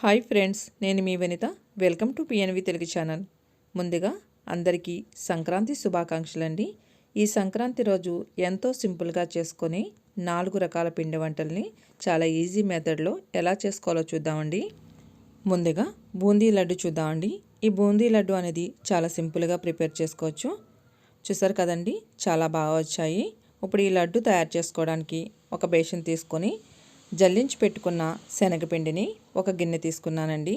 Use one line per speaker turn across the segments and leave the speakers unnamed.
Hi friends నేను మీ Vanitha. Welcome to PNV Telugu channel. ముందుగా అందరికీ సంక్రాంతి శుభాకాంక్షలు అండి ఈ సంక్రాంతి రోజు ఎంతో సింపుల్గా చేసుకొని నాలుగు రకాల పిండి వంటల్ని చాలా ఈజీ మెథడ్లో ఎలా చేసుకోవాలో చూద్దామండి. ముందుగా బూందీ లడ్డు చూద్దామండి. ఈ బూందీ లడ్డు అనేది చాలా సింపుల్గా ప్రిపేర్ చేసుకోవచ్చు. చూసారు కదండి చాలా బాగా వచ్చాయి. ఇప్పుడు ఈ లడ్డు తయారు చేసుకోవడానికి ఒక బేషన్ తీసుకొని జల్లించి పెట్టుకున్న శనగపిండిని ఒక గిన్నె తీసుకున్నానండి.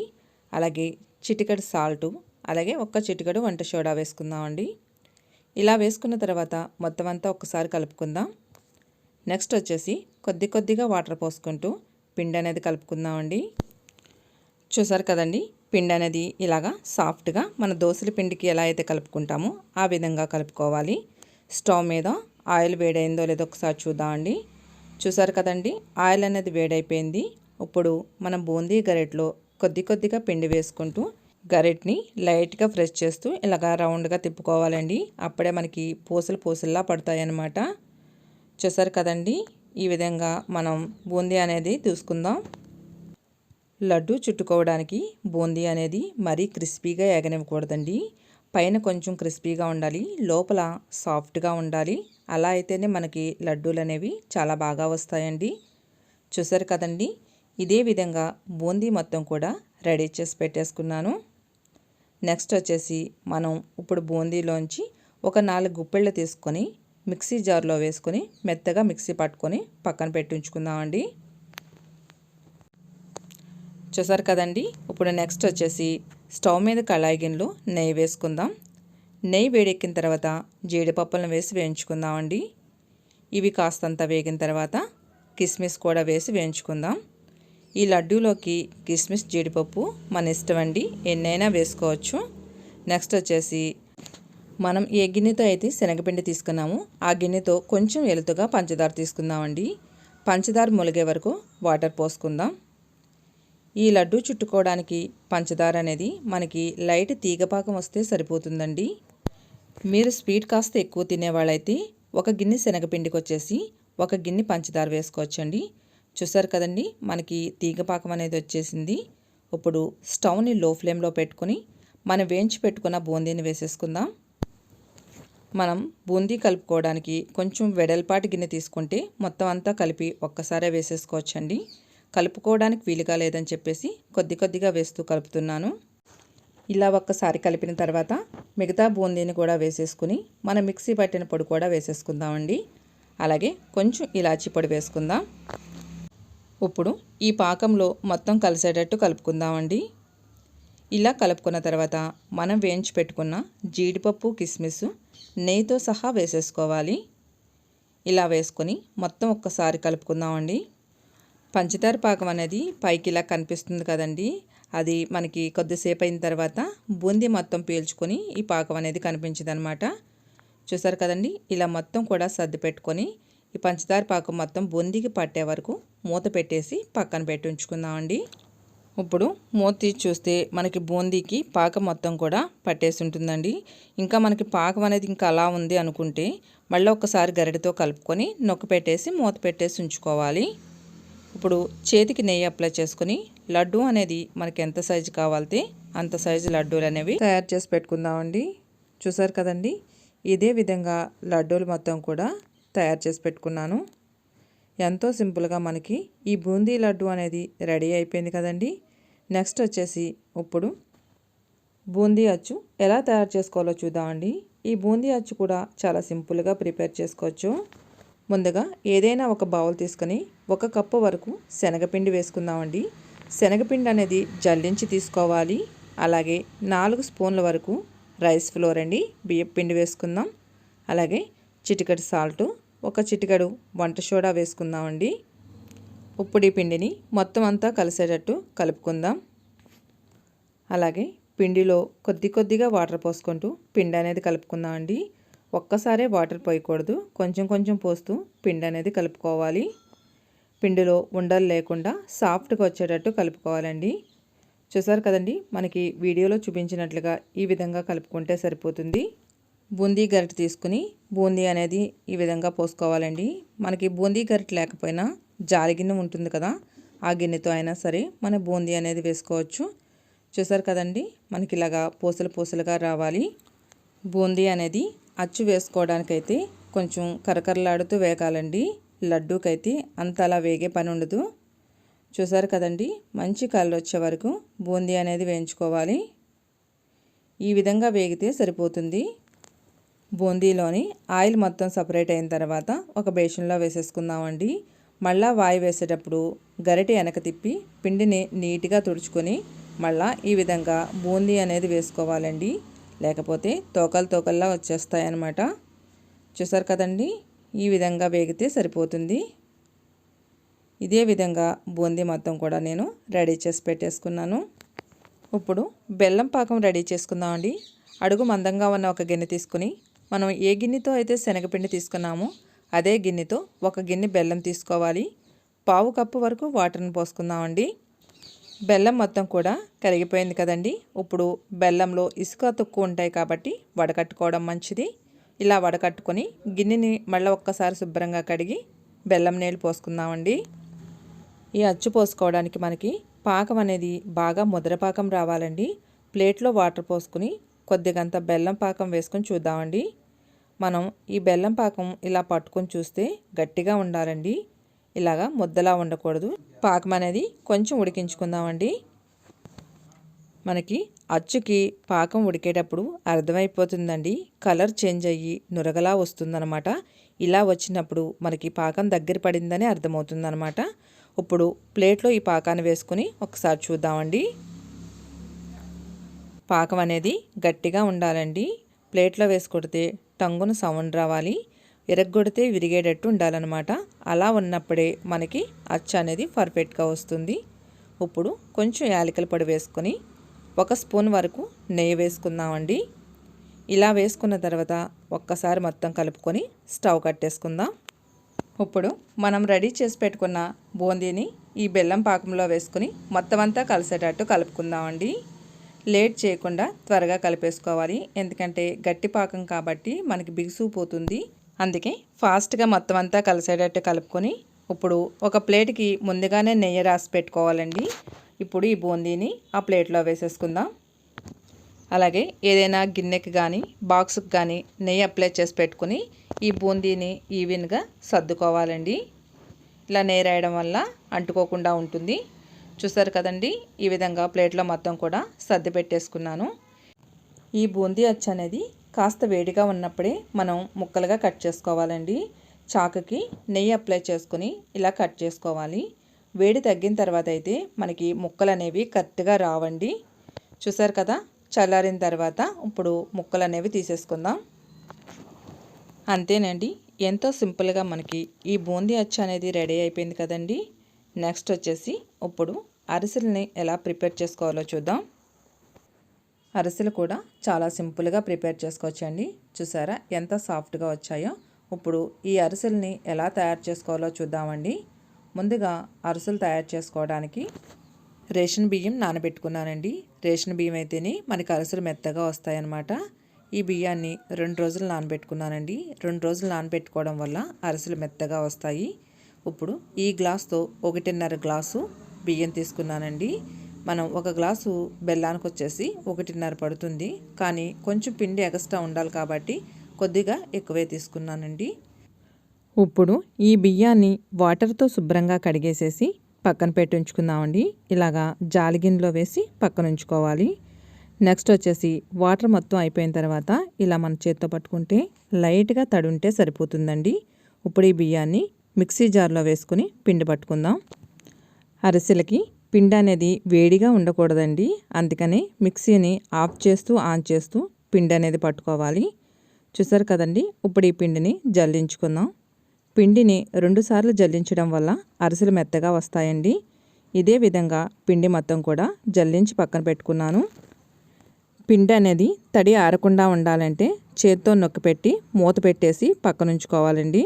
అలాగే చిటికడు సాల్టు అలాగే ఒక్క చిటికడు వంట సోడా వేసుకుందామండి. ఇలా వేసుకున్న తర్వాత మొత్తం అంతా ఒకసారి కలుపుకుందాం. నెక్స్ట్ వచ్చేసి కొద్ది కొద్దిగా వాటర్ పోసుకుంటూ పిండి అనేది కలుపుకుందామండి. చూసారు కదండి పిండి అనేది ఇలాగా సాఫ్ట్గా మన దోశల పిండికి ఎలా అయితే కలుపుకుంటామో ఆ విధంగా కలుపుకోవాలి. స్టవ్ మీద ఆయిల్ వేడైందో లేదో ఒకసారి చూద్దామండి. చూసారు కదండి ఆయిల్ అనేది వేడైపోయింది. ఇప్పుడు మనం బూందీ గరెట్లో కొద్ది కొద్దిగా పిండి వేసుకుంటూ గరెట్ని లైట్గా ఫ్రెష్ చేస్తూ ఇలాగా రౌండ్గా తిప్పుకోవాలండి. అప్పుడే మనకి పూసలు పూసల్లా పడతాయి అన్నమాట చూసారు కదండి ఈ విధంగా మనం బూందీ అనేది తీసుకుందాం. లడ్డు చుట్టుకోవడానికి బూందీ అనేది మరీ క్రిస్పీగా ఎగనివ్వకూడదండి. పైన కొంచెం క్రిస్పీగా ఉండాలి లోపల సాఫ్ట్గా ఉండాలి. అలా అయితేనే మనకి లడ్డూలు అనేవి చాలా బాగా వస్తాయండి. చూసారు కదండి? ఇదే విధంగా బూందీ మొత్తం కూడా రెడీ చేసి పెట్టేసుకున్నాను. నెక్స్ట్ వచ్చేసి మనం ఇప్పుడు బూందీలోంచి ఒక నాలుగు గుప్పెళ్ళు తీసుకొని మిక్సీ జార్లో వేసుకొని మెత్తగా మిక్సీ పట్టుకొని పక్కన పెట్టి ఉంచుకుందామండి. చూసారు కదండి? ఇప్పుడు నెక్స్ట్ వచ్చేసి స్టవ్ మీద కళాయి గిన్నెలో నెయ్యి వేసుకుందాం. నెయ్యి వేడెక్కిన తర్వాత జీడిపప్పులను వేసి వేయించుకుందామండి. ఇవి కాస్తంత వేగిన తర్వాత కిస్మిస్ కూడా వేసి వేయించుకుందాం. ఈ లడ్డూలోకి కిస్మిస్ జీడిపప్పు మన ఇష్టం అండి ఎన్నైనా వేసుకోవచ్చు. నెక్స్ట్ వచ్చేసి మనం ఏ గిన్నెతో అయితే శనగపిండి తీసుకున్నామో ఆ గిన్నెతో కొంచెం ఎలుతుగా పంచదార తీసుకుందామండి. పంచదార ములిగే వరకు వాటర్ పోసుకుందాం. ఈ లడ్డు చుట్టుకోవడానికి పంచదార అనేది మనకి లైట్ తీగపాకం వస్తే సరిపోతుందండి. మీరు స్వీట్ కాస్త ఎక్కువ తినేవాళ్ళైతే ఒక గిన్నె శనగపిండికి వచ్చేసి ఒక గిన్నె పంచదార వేసుకోవచ్చండి. చూసారు కదండి మనకి తీగపాకం అనేది వచ్చేసింది. ఇప్పుడు స్టవ్ని లో ఫ్లేమ్లో పెట్టుకుని మనం వేయించి పెట్టుకున్న బూందీని వేసేసుకుందాం. మనం బూందీ కలుపుకోవడానికి కొంచెం వెడల్పాటి గిన్నె తీసుకుంటే మొత్తం అంతా కలిపి ఒక్కసారే వేసేసుకోవచ్చండి. కలుపుకోవడానికి వీలుగా లేదని చెప్పేసి కొద్ది కొద్దిగా వేస్తూ కలుపుతున్నాను. ఇలా ఒక్కసారి కలిపిన తర్వాత మిగతా బూందీని కూడా వేసేసుకుని మన మిక్సీ పట్టిన పొడి కూడా వేసేసుకుందామండి. అలాగే కొంచెం ఇలాచి పొడి వేసుకుందాం. ఇప్పుడు ఈ పాకంలో మొత్తం కలిసేటట్టు కలుపుకుందామండి. ఇలా కలుపుకున్న తర్వాత మనం వేయించి పెట్టుకున్న జీడిపప్పు కిస్మిస్ నెయ్యితో సహా వేసేసుకోవాలి. ఇలా వేసుకొని మొత్తం ఒక్కసారి కలుపుకుందామండి. పంచదార పాకం అనేది పైకి ఇలా కనిపిస్తుంది కదండి. అది మనకి కొద్దిసేపు అయిన తర్వాత బూందీ మొత్తం పీల్చుకొని ఈ పాకం అనేది కనిపించింది అనమాట చూసారు కదండి? ఇలా మొత్తం కూడా సర్ది పెట్టుకొని ఈ పంచదార పాకం మొత్తం బూందీకి పట్టే వరకు మూత పెట్టేసి పక్కన పెట్టి ఉంచుకుందామండి. ఇప్పుడు మూత తీసి చూస్తే మనకి బూందీకి పాకం మొత్తం కూడా పట్టేసి ఉంటుందండి. ఇంకా మనకి పాకం అనేది ఇంకా అలా ఉంది అనుకుంటే మళ్ళీ ఒకసారి గరిటతో కలుపుకొని నొక్కి పెట్టేసి మూత పెట్టేసి ఉంచుకోవాలి. ఇప్పుడు చేతికి నెయ్యి అప్లై చేసుకుని లడ్డు అనేది మనకి ఎంత సైజు కావాలితే అంత సైజు లడ్డూలు అనేవి తయారు చేసి పెట్టుకుందామండి. చూసారు కదండి? ఇదే విధంగా లడ్డూలు మొత్తం కూడా తయారు చేసి పెట్టుకున్నాను. ఎంతో సింపుల్గా మనకి ఈ బూందీ లడ్డు అనేది రెడీ అయిపోయింది కదండి. నెక్స్ట్ వచ్చేసి ఇప్పుడు బూందీ అచ్చు ఎలా తయారు చేసుకోవాలో చూద్దామండి. ఈ బూందీ అచ్చు కూడా చాలా సింపుల్గా ప్రిపేర్ చేసుకోవచ్చు. ముందుగా ఏదైనా ఒక బౌల్ తీసుకొని ఒక కప్పు వరకు శనగపిండి వేసుకుందామండి. శనగపిండి అనేది జల్లించి తీసుకోవాలి. అలాగే నాలుగు స్పూన్ల వరకు రైస్ ఫ్లోర్ అండి బియ్యం పిండి వేసుకుందాం. అలాగే చిటికడి సాల్టు ఒక చిటికడు వంట సోడా వేసుకుందామండి. ఉప్పుడి పిండిని మొత్తం అంతా కలిసేటట్టు కలుపుకుందాం. అలాగే పిండిలో కొద్ది కొద్దిగా వాటర్ పోసుకుంటూ పిండి అనేది కలుపుకుందామండి. ఒక్కసారే వాటర్ పోయకూడదు. కొంచెం కొంచెం పోస్తూ పిండి అనేది కలుపుకోవాలి. పిండిలో ఉండలు లేకుండా సాఫ్ట్గా వచ్చేటట్టు కలుపుకోవాలండి. చూసారు కదండి మనకి వీడియోలో చూపించినట్లుగా ఈ విధంగా కలుపుకుంటే సరిపోతుంది. బూందీ గరిటె తీసుకుని బూందీ అనేది ఈ విధంగా పోసుకోవాలండి. మనకి బూందీ గరిటె లేకపోయినా జాలిగిన్నె ఉంటుంది కదా ఆ గిన్నెతో అయినా సరే మన బూందీ అనేది వేసుకోవచ్చు. చూసారు కదండి మనకి ఇలాగా పూసలు పూసలుగా రావాలి. బూందీ అనేది అచ్చు వేసుకోవడానికైతే కొంచెం కరకరలాడుతూ వేగాలండి. లడ్డూకైతే అంత అలా వేగే పని ఉండదు. చూసారు కదండి మంచి కలర్ వచ్చే వరకు బూందీ అనేది వేయించుకోవాలి. ఈ విధంగా వేగితే సరిపోతుంది. బూందీలోని ఆయిల్ మొత్తం సపరేట్ అయిన తర్వాత ఒక బేషన్లో వేసేసుకుందామండి. మళ్ళా వాయి వేసేటప్పుడు గరిటె వెనక తిప్పి పిండిని నీట్గా తుడుచుకొని మళ్ళా ఈ విధంగా బూందీ అనేది వేసుకోవాలండి. లేకపోతే తోకలు తోకల్లా వచ్చేస్తాయన్నమాట. చూసారు కదండి? ఈ విధంగా వేగితే సరిపోతుంది. ఇదే విధంగా బూందీ మొత్తం కూడా నేను రెడీ చేసి పెట్టేసుకున్నాను. ఇప్పుడు బెల్లం పాకం రెడీ చేసుకుందామండి. అడుగు మందంగా ఉన్న ఒక గిన్నె తీసుకుని మనం ఏ గిన్నెతో అయితే శనగపిండి తీసుకున్నామో అదే గిన్నెతో ఒక గిన్నె బెల్లం తీసుకోవాలి. పావు కప్పు వరకు వాటర్ని పోసుకుందామండి. బెల్లం మొత్తం కూడా కరిగిపోయింది కదండి. ఇప్పుడు బెల్లంలో ఇసుక తక్కువ ఉంటాయి కాబట్టి వడకట్టుకోవడం మంచిది. ఇలా వడకట్టుకొని గిన్నెని మళ్ళీ ఒక్కసారి శుభ్రంగా కడిగి బెల్లం నీళ్ళు పోసుకుందామండి. ఈ అచ్చు పోసుకోవడానికి మనకి పాకం అనేది బాగా ముద్ర పాకం రావాలండి. ప్లేట్లో వాటర్ పోసుకుని కొద్దిగంత బెల్లం పాకం వేసుకొని చూద్దామండి. మనం ఈ బెల్లం పాకం ఇలా పట్టుకొని చూస్తే గట్టిగా ఉండాలండి. ఇలాగా ముద్దలా ఉండకూడదు. పాకం అనేది కొంచెం ఉడికించుకుందామండి. మనకి అచ్చుకి పాకం ఉడికేటప్పుడు అర్థమైపోతుందండి. కలర్ చేంజ్ అయ్యి నురగలా వస్తుందనమాట ఇలా వచ్చినప్పుడు మనకి పాకం దగ్గర పడిందని అర్థమవుతుందనమాట ఇప్పుడు ప్లేట్లో ఈ పాకాన్ని వేసుకుని ఒకసారి చూద్దామండి. పాకం అనేది గట్టిగా ఉండాలండి. ప్లేట్లో వేసుకుడితే టంగును సౌండ్ రావాలి. ఎరగొడితే విరిగేటట్టు ఉండాలన్నమాట. అలా ఉన్నప్పుడే మనకి అచ్చ అనేది పర్ఫెక్ట్గా వస్తుంది. ఇప్పుడు కొంచెం యాలకల పొడి వేసుకొని ఒక స్పూన్ వరకు నెయ్యి వేసుకుందామండి. ఇలా వేసుకున్న తర్వాత ఒక్కసారి మొత్తం కలుపుకొని స్టవ్ కట్టేసుకుందాం. ఇప్పుడు మనం రెడీ చేసి పెట్టుకున్న బూందీని ఈ బెల్లం పాకంలో వేసుకుని మొత్తం అంతా కలిసేటట్టు కలుపుకుందామండి. లేట్ చేయకుండా త్వరగా కలిపేసుకోవాలి. ఎందుకంటే గట్టి పాకం కాబట్టి మనకి బిగుసుకుపోతుంది. అందుకే ఫాస్ట్గా మొత్తం అంతా కలిసేటట్టు కలుపుకొని ఇప్పుడు ఒక ప్లేట్కి ముందుగానే నెయ్యి రాసి పెట్టుకోవాలండి. ఇప్పుడు ఈ బూందీని ఆ ప్లేట్లో వేసేసుకుందాం. అలాగే ఏదైనా గిన్నెకి కానీ బాక్స్కి కానీ నెయ్యి అప్లై చేసి పెట్టుకుని ఈ బూందీని ఈవెన్గా సర్దుకోవాలండి. ఇలా నెయ్యి రాయడం వల్ల అంటుకోకుండా ఉంటుంది. చూసారు కదండి ఈ విధంగా ప్లేట్లో మొత్తం కూడా సర్ది పెట్టేసుకున్నాను. ఈ బూందీ అచ్చు అనేది కాస్త వేడిగా ఉన్నప్పుడే మనం ముక్కలుగా కట్ చేసుకోవాలండి. చాకుకి నెయ్యి అప్లై చేసుకుని ఇలా కట్ చేసుకోవాలి. వేడి తగ్గిన తర్వాత అయితే మనకి ముక్కలు అనేవి కరెక్ట్గా రావండి. చూసారు కదా? చల్లారిన తర్వాత ఇప్పుడు ముక్కలు అనేవి తీసేసుకుందాం. అంతేనండి. ఎంతో సింపుల్గా మనకి ఈ బూందీ అచ్చ అనేది రెడీ అయిపోయింది కదండి. నెక్స్ట్ వచ్చేసి ఇప్పుడు అరిసెలని ఎలా ప్రిపేర్ చేసుకోవాలో చూద్దాం. అరిసెలు కూడా చాలా సింపుల్గా ప్రిపేర్ చేసుకోవచ్చండి. చూసారా? ఎంత సాఫ్ట్గా వచ్చాయో. ఇప్పుడు ఈ అరిసెల్ని ఎలా తయారు చేసుకోవాలో చూద్దామండి. ముందుగా అరిసెలు తయారు చేసుకోవడానికి రేషన్ బియ్యం నానబెట్టుకున్నానండి. రేషన్ బియ్యం అయితేనే మనకి అరిసెలు మెత్తగా వస్తాయన్నమాట. ఈ బియ్యాన్ని రెండు రోజులు నానబెట్టుకున్నానండి. రెండు రోజులు నానబెట్టుకోవడం వల్ల అరిసెలు మెత్తగా వస్తాయి. ఇప్పుడు ఈ గ్లాస్తో ఒకటిన్నర గ్లాసు బియ్యం తీసుకున్నానండి. మనం ఒక గ్లాసు బెల్లానికి వచ్చేసి ఒకటిన్నర పడుతుంది. కానీ కొంచెం పిండి ఎక్స్ట్రా ఉండాలి కాబట్టి కొద్దిగా ఎక్కువే తీసుకున్నానండి. ఇప్పుడు ఈ బియ్యాన్ని వాటర్తో శుభ్రంగా కడిగేసేసి పక్కన పెట్టి ఉంచుకుందామండి ఇలాగా జాలిగిన్లో వేసి పక్కన ఉంచుకోవాలి. నెక్స్ట్ వచ్చేసి వాటర్ మొత్తం అయిపోయిన తర్వాత ఇలా మన చేత్తో పట్టుకుంటే లైట్గా తడుంటే సరిపోతుందండి. ఇప్పుడు ఈ బియ్యాన్ని మిక్సీ జార్లో వేసుకుని పిండి పట్టుకుందాం. అరిసెలకి పిండి అనేది వేడిగా ఉండకూడదండి. అందుకని మిక్సీని ఆఫ్ చేస్తూ ఆన్ చేస్తూ పిండి అనేది పట్టుకోవాలి. చూసారు కదండి? ఇప్పుడు ఈ పిండిని జల్లించుకుందాం. పిండిని రెండుసార్లు జల్లించడం వల్ల అరిసెలు మెత్తగా వస్తాయండి. ఇదే విధంగా పిండి మొత్తం కూడా జల్లించి పక్కన పెట్టుకున్నాను. పిండి అనేది తడి ఆరకుండా ఉండాలంటే చేత్తో నొక్కి పెట్టి మూత పెట్టేసి పక్కనుంచుకోవాలండి.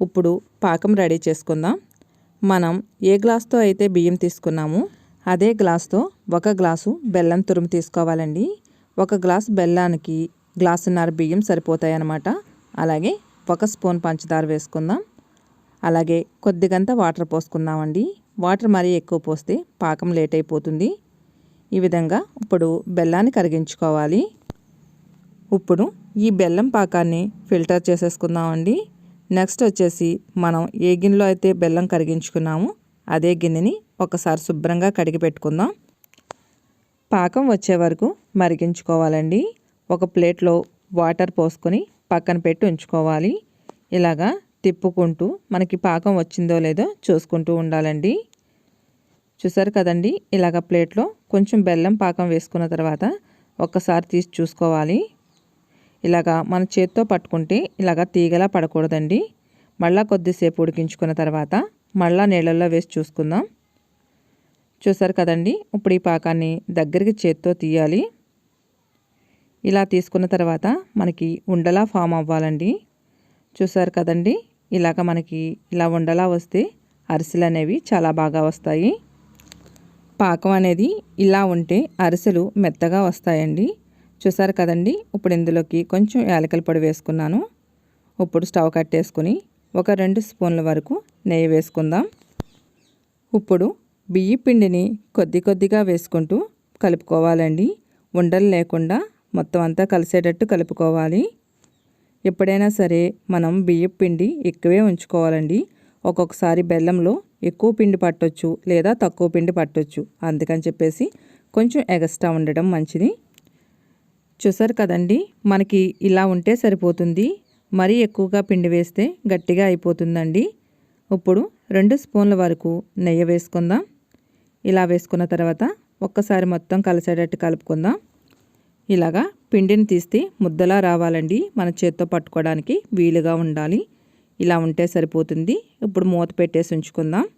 ఇప్పుడు పాకం రెడీ చేసుకుందాం. మనం ఏ గ్లాస్తో అయితే బియ్యం తీసుకున్నామో అదే గ్లాస్తో ఒక గ్లాసు బెల్లం తురుము తీసుకోవాలండి. ఒక గ్లాసు బెల్లానికి గ్లాసున్నర బియ్యం సరిపోతాయన్నమాట. అలాగే ఒక స్పూన్ పంచదార వేసుకుందాం. అలాగే కొద్దిగంత వాటర్ పోసుకుందామండి. వాటర్ మరీ ఎక్కువ పోస్తే పాకం లేట్ అయిపోతుంది ఈ విధంగా ఇప్పుడు బెల్లాన్ని కరిగించుకోవాలి. ఇప్పుడు ఈ బెల్లం పాకాన్ని ఫిల్టర్ చేసేసుకుందామండి. నెక్స్ట్ వచ్చేసి మనం ఏ గిన్నెలో అయితే బెల్లం కరిగించుకున్నామో అదే గిన్నెని ఒకసారి శుభ్రంగా కడిగి పెట్టుకుందాం. పాకం వచ్చే వరకు మరిగించుకోవాలండి. ఒక ప్లేట్లో వాటర్ పోసుకొని పక్కన పెట్టి ఉంచుకోవాలి. ఇలాగా తిప్పుకుంటూ మనకి పాకం వచ్చిందో లేదో చూసుకుంటూ ఉండాలండి. చూసారు కదండి? ఇలాగ ప్లేట్లో కొంచెం బెల్లం పాకం వేసుకున్న తర్వాత ఒక్కసారి తీసి చూసుకోవాలి. ఇలాగా మన చేత్తో పట్టుకుంటే ఇలాగా తీగలా పడకూడదండి. మళ్ళీ కొద్దిసేపు ఉడికించుకున్న తర్వాత మళ్ళీ నీళ్ళల్లో వేసి చూసుకుందాం. చూసారు కదండి? ఇప్పుడు ఈ పాకాన్ని దగ్గరికి చేత్తో తీయాలి. ఇలా తీసుకున్న తర్వాత మనకి ఉండలా ఫామ్ అవ్వాలండి. చూసారు కదండి? ఇలాగ మనకి ఇలా ఉండలా వస్తే అరిసెలు అనేవి చాలా బాగా వస్తాయి. పాకం అనేది ఇలా ఉంటే అరిసెలు మెత్తగా వస్తాయండి. చూసారు కదండి? ఇప్పుడు ఇందులోకి కొంచెం యాలకల పొడి వేసుకున్నాను. ఇప్పుడు స్టవ్ కట్టేసుకుని ఒక రెండు స్పూన్ల వరకు నెయ్యి వేసుకుందాం. ఇప్పుడు బియ్య పిండిని కొద్ది కొద్దిగా వేసుకుంటూ కలుపుకోవాలండి. ఉండలు లేకుండా మొత్తం అంతా కలిసేటట్టు కలుపుకోవాలి. ఎప్పుడైనా సరే మనం బియ్య పిండి ఎక్కువే ఉంచుకోవాలండి. ఒక్కొక్కసారి బెల్లంలో ఎక్కువ పిండి పట్టొచ్చు లేదా తక్కువ పిండి పట్టొచ్చు. అందుకని చెప్పేసి కొంచెం ఎగస్ట్రా ఉండడం మంచిది. చూసారు కదండి? మనకి ఇలా ఉంటే సరిపోతుంది. మరీ ఎక్కువగా పిండి వేస్తే గట్టిగా అయిపోతుందండి. ఇప్పుడు రెండు స్పూన్ల వరకు నెయ్యి వేసుకుందాం. ఇలా వేసుకున్న తర్వాత ఒక్కసారి మొత్తం కలిసేటట్టు కలుపుకుందాం. ఇలాగా పిండిని తీస్తే ముద్దలా రావాలండి. మన చేత్తో పట్టుకోవడానికి వీలుగా ఉండాలి. ఇలా ఉంటే సరిపోతుంది. ఇప్పుడు మూత పెట్టేసి ఉంచుకుందాం.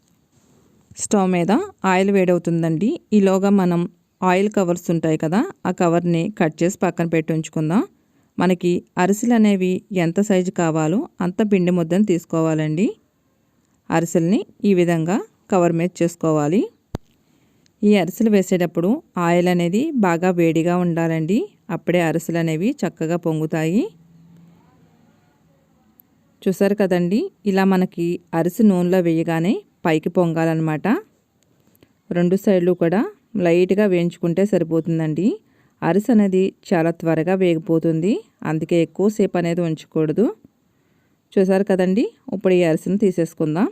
స్టవ్ మీద ఆయిల్ వేడవుతుందండి. ఈలోగా మనం ఆయిల్ కవర్స్ ఉంటాయి కదా ఆ కవర్ని కట్ చేసి పక్కన పెట్టి ఉంచుకుందాం. మనకి అరిసెలు అనేవి ఎంత సైజు కావాలో అంత పిండి ముద్దను తీసుకోవాలండి. అరిసెల్ని ఈ విధంగా కవర్ మీద చేసుకోవాలి. ఈ అరిసెలు వేసేటప్పుడు ఆయిల్ అనేది బాగా వేడిగా ఉండాలండి. అప్పుడే అరిసెలు అనేవి చక్కగా పొంగుతాయి. చూసారు కదండి ఇలా మనకి అరిసి నూనెలో వేయగానే పైకి పొంగాలన్నమాట. రెండు సైడ్లు కూడా లైట్గా వేయించుకుంటే సరిపోతుందండి. అరిసె అనేది చాలా త్వరగా వేగిపోతుంది. అందుకే ఎక్కువసేపు అనేది ఉంచకూడదు. చూసారు కదండి? ఇప్పుడు ఈ అరిసెను తీసేసుకుందాం.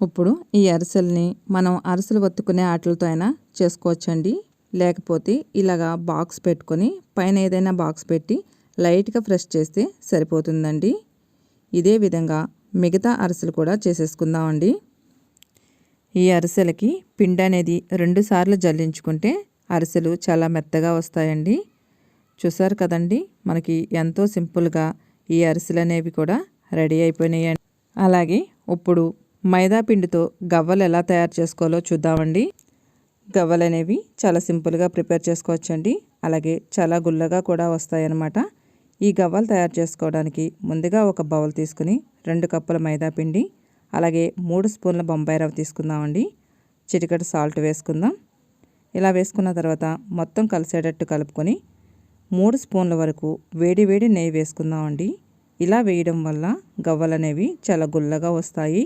ఇప్పుడు ఈ అరిసెల్ని మనం అరిసెలు ఒత్తుకునే ఆటలతో అయినా చేసుకోవచ్చండి. లేకపోతే ఇలాగా బాక్స్ పెట్టుకొని పైన ఏదైనా బాక్స్ పెట్టి లైట్గా ఫ్రెష్ చేస్తే సరిపోతుందండి. ఇదే విధంగా మిగతా అరిసెలు కూడా చేసేసుకుందామండి. ఈ అరిసెలకి పిండి అనేది రెండుసార్లు జల్లించుకుంటే అరిసెలు చాలా మెత్తగా వస్తాయండి. చూసారు కదండి? మనకి ఎంతో సింపుల్గా ఈ అరిసెలు అనేవి కూడా రెడీ అయిపోయినాయండి. అలాగే ఇప్పుడు మైదా పిండితో గవ్వలు ఎలా తయారు చేసుకోవాలో చూద్దామండి. గవ్వలు అనేవి చాలా సింపుల్గా ప్రిపేర్ చేసుకోవచ్చండి. అలాగే చాలా గుల్లగా కూడా వస్తాయన్నమాట. ఈ గవ్వలు తయారు చేసుకోవడానికి ముందుగా ఒక బౌల్ తీసుకుని రెండు కప్పుల మైదా పిండి అలాగే మూడు స్పూన్ల బొంబాయి రవ్వ తీసుకుందామండి. చిటికటి సాల్ట్ వేసుకుందాం. ఇలా వేసుకున్న తర్వాత మొత్తం కలిసేటట్టు కలుపుకొని మూడు స్పూన్ల వరకు వేడి వేడి నెయ్యి వేసుకుందామండి. ఇలా వేయడం వల్ల గవ్వలు అనేవి చాలా గుల్లగా వస్తాయి.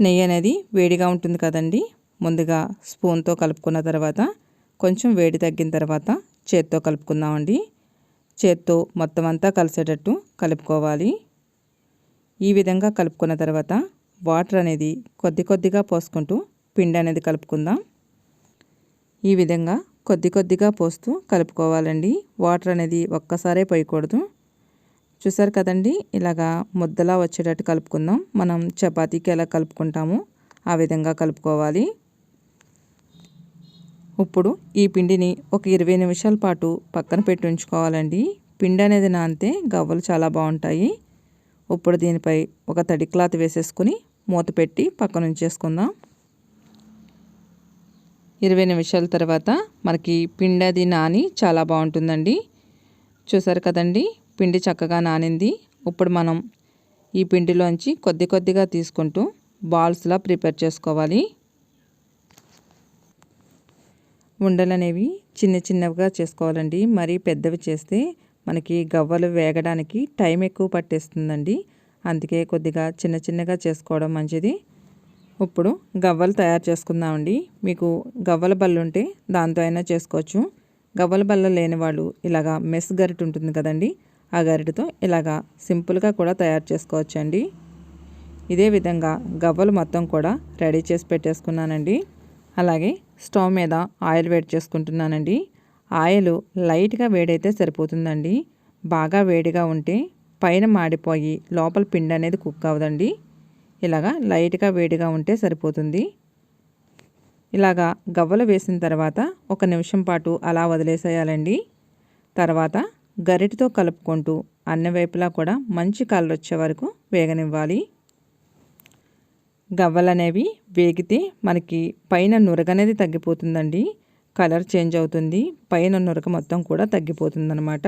నెయ్యి అనేది వేడిగా ఉంటుంది కదండి. ముందుగా స్పూన్తో కలుపుకున్న తర్వాత కొంచెం వేడి తగ్గిన తర్వాత చేత్తో కలుపుకుందామండి. చేత్తో మొత్తం అంతా కలిసేటట్టు కలుపుకోవాలి. ఈ విధంగా కలుపుకున్న తర్వాత వాటర్ అనేది కొద్ది కొద్దిగా పోసుకుంటూ పిండి అనేది కలుపుకుందాం. ఈ విధంగా కొద్ది కొద్దిగా పోస్తూ కలుపుకోవాలండి. వాటర్ అనేది ఒక్కసారే పోయకూడదు. చూసారు కదండి ఇలాగా ముద్దలా వచ్చేటట్టు కలుపుకుందాం. మనం చపాతీకి ఎలా కలుపుకుంటామో ఆ విధంగా కలుపుకోవాలి. ఇప్పుడు ఈ పిండిని ఒక ఇరవై నిమిషాల పాటు పక్కన పెట్టి ఉంచుకోవాలండి. పిండి అనేది నానితే గవ్వలు చాలా బాగుంటాయి. ఇప్పుడు దీనిపై ఒక తడి క్లాత్ వేసేసుకుని మూత పెట్టి పక్కన ఉంచేసుకుందాం ఇరవై నిమిషాల తర్వాత మనకి పిండి అది నాని చాలా బాగుంటుందండి. చూసారు కదండి పిండి చక్కగా నానింది. ఇప్పుడు మనం ఈ పిండిలోంచి కొద్ది కొద్దిగా తీసుకుంటూ బాల్స్లా ప్రిపేర్ చేసుకోవాలి. ఉండలు అనేవి చిన్న చిన్నవిగా చేసుకోవాలండి. మరీ పెద్దవి చేస్తే మనకి గవ్వలు వేగడానికి టైం ఎక్కువ పట్టేస్తుందండి. అందుకే కొద్దిగా చిన్న చిన్నగా చేసుకోవడం మంచిది. ఇప్పుడు గవ్వలు తయారు చేసుకుందామండి. మీకు గవ్వల బల్ల ఉంటే దాంతో అయినా చేసుకోవచ్చు. గవ్వల బల్ల లేని వాళ్ళు ఇలాగా మెస్ గరిట ఉంటుంది కదండి. ఆ గరిటతో ఇలాగా సింపుల్గా కూడా తయారు చేసుకోవచ్చు అండి ఇదే విధంగా గవ్వలు మొత్తం కూడా రెడీ చేసి పెట్టేసుకున్నానండి. అలాగే స్టవ్ మీద ఆయిల్ వేడి చేసుకుంటున్నానండి. ఆయిల్ లైట్గా వేడైతే సరిపోతుందండి. బాగా వేడిగా ఉంటే పైన మాడిపోయి లోపల పిండి అనేది కుక్ అవ్వదండి. ఇలాగా లైట్గా వేడిగా ఉంటే సరిపోతుంది. ఇలాగా గవ్వలు వేసిన తర్వాత ఒక నిమిషం పాటు అలా వదిలేసేయాలండి. తర్వాత గరిటితో కలుపుకుంటూ అన్ని వైపులా కూడా మంచి కలర్ వచ్చే వరకు వేగనివ్వాలి. గవ్వలు అనేవి వేగితే మనకి పైన నురగనేది తగ్గిపోతుందండి. కలర్ చేంజ్ అవుతుంది. పైన నురక మొత్తం కూడా తగ్గిపోతుందనమాట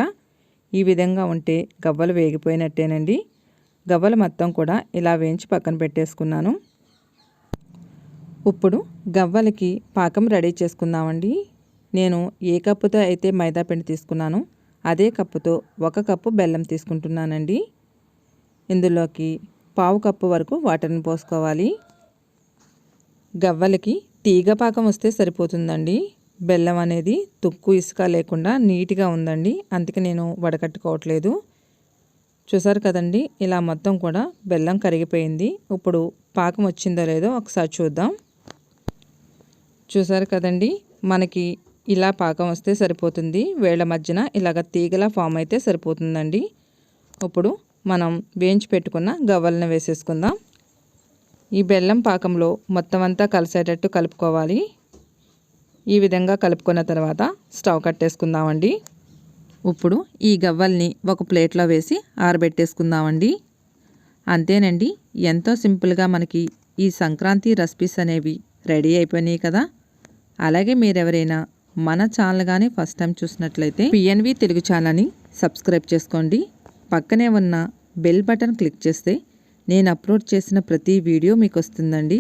ఈ విధంగా ఉంటే గవ్వలు వేగిపోయినట్టేనండి. గవ్వలు మొత్తం కూడా ఇలా వేయించి పక్కన పెట్టేసుకున్నాను. ఇప్పుడు గవ్వలకి పాకం రెడీ చేసుకుందామండి. నేను ఏ కప్పుతో అయితే మైదా పిండి తీసుకున్నానో అదే కప్పుతో ఒక కప్పు బెల్లం తీసుకుంటున్నానండి. ఇందులోకి పావు కప్పు వరకు వాటర్ని పోసుకోవాలి. గవ్వలకి తీగ పాకం వస్తే సరిపోతుందండి. బెల్లం అనేది తుక్కు ఇసుక లేకుండా నీట్గా ఉందండి. అందుకే నేను వడకట్టుకోవట్లేదు. చూసారు కదండి ఇలా మొత్తం కూడా బెల్లం కరిగిపోయింది. ఇప్పుడు పాకం వచ్చిందో లేదో ఒకసారి చూద్దాం. చూసారు కదండి మనకి ఇలా పాకం వస్తే సరిపోతుంది. వేళ్ళ మధ్యన ఇలాగ తీగలా ఫామ్ అయితే సరిపోతుందండి. ఇప్పుడు మనం వేయించి పెట్టుకున్న గవ్వలను వేసేసుకుందాం. ఈ బెల్లం పాకంలో మొత్తం అంతా కలిసేటట్టు కలుపుకోవాలి. ఈ విధంగా కలుపుకున్న తర్వాత స్టవ్ కట్టేసుకుందామండి. ఇప్పుడు ఈ గవ్వల్ని ఒక ప్లేట్లో వేసి ఆరబెట్టేసుకుందామండి. అంతేనండి ఎంతో సింపుల్గా మనకి ఈ సంక్రాంతి రెసిపీస్ అనేవి రెడీ అయిపోయినాయి కదా. అలాగే మీరెవరైనా మన ఛానల్ కానీ ఫస్ట్ టైం చూసినట్లయితే పిఎన్వి తెలుగు ఛానల్ని సబ్స్క్రైబ్ చేసుకోండి. పక్కనే ఉన్న బెల్ బటన్ క్లిక్ చేస్తే నేను అప్లోడ్ చేసిన ప్రతి వీడియో మీకు వస్తుందండి.